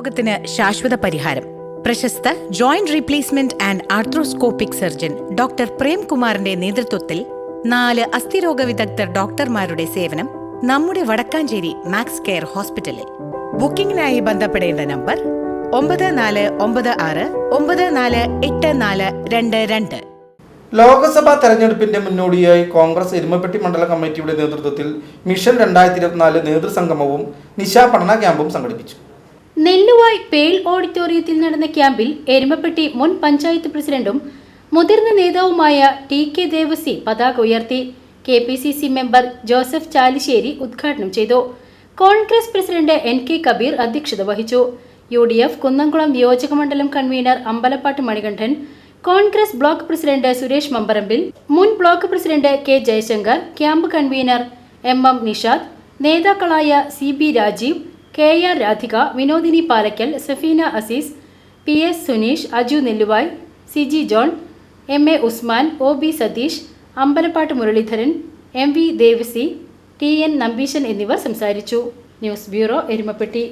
രോഗത്തിന് ശാശ്വത പരിഹാരം. പ്രശസ്ത joint replacement and arthroscopic surgeon doctor പ്രേംകുമാറിന്റെ നേതൃത്വത്തിൽ നാല് അസ്ഥിരോഗ വിദഗ്ധർ ഡോക്ടർമാരുടെ സേവനം നമ്മുടെ വടക്കാഞ്ചേരി മാക്സ് കെയർ ഹോസ്പിറ്റലിൽ. ബുക്കിംഗിനായി ബന്ധപ്പെടേണ്ട നമ്പർ ഒമ്പത് നാല് ഒമ്പത് ആറ് ഒമ്പത് നാല് എട്ട് നാല് രണ്ട് രണ്ട്. ലോക്സഭാ തെരഞ്ഞെടുപ്പിന്റെ മുന്നോടിയായി കോൺഗ്രസ് എരുമപ്പെട്ടി മണ്ഡല കമ്മിറ്റിയുടെ നേതൃത്വത്തിൽ മിഷൻ രണ്ടായിരത്തി ഇരുപത്തിനാല് നേതൃസംഗമവും നിശാ പഠന ക്യാമ്പും സംഘടിപ്പിച്ചു. നെല്ലുവായ് പേൾ ഓഡിറ്റോറിയത്തിൽ നടന്ന ക്യാമ്പിൽ എരുമപ്പെട്ടി മുൻ പഞ്ചായത്ത് പ്രസിഡന്റും മുതിർന്ന നേതാവുമായ ടി കെ ദേവസി പതാക ഉയർത്തി. K P C C member Joseph Chalissery ഉദ്ഘാടനം ചെയ്തു. Congress president N K Kabeer അധ്യക്ഷത വഹിച്ചു. യു ഡി എഫ് കുന്നംകുളം നിയോജകമണ്ഡലം convener Ambalappattu Manikandan Congress block president Suresh Mambarambil മുൻ block president K Jayashankar camp convener M M Nishad നേതാക്കളായ C B Rajeev K R Radhika Vinodini Palakkal Safeena Azeez P S Suneesh Aju Nelluvai C G John M A Usman O B Satheesh Ambalappattu Muraleedharan M V Devasi T N Nambeesan എന്നിവർ സംസാരിച്ചു. News bureau Erumapetty.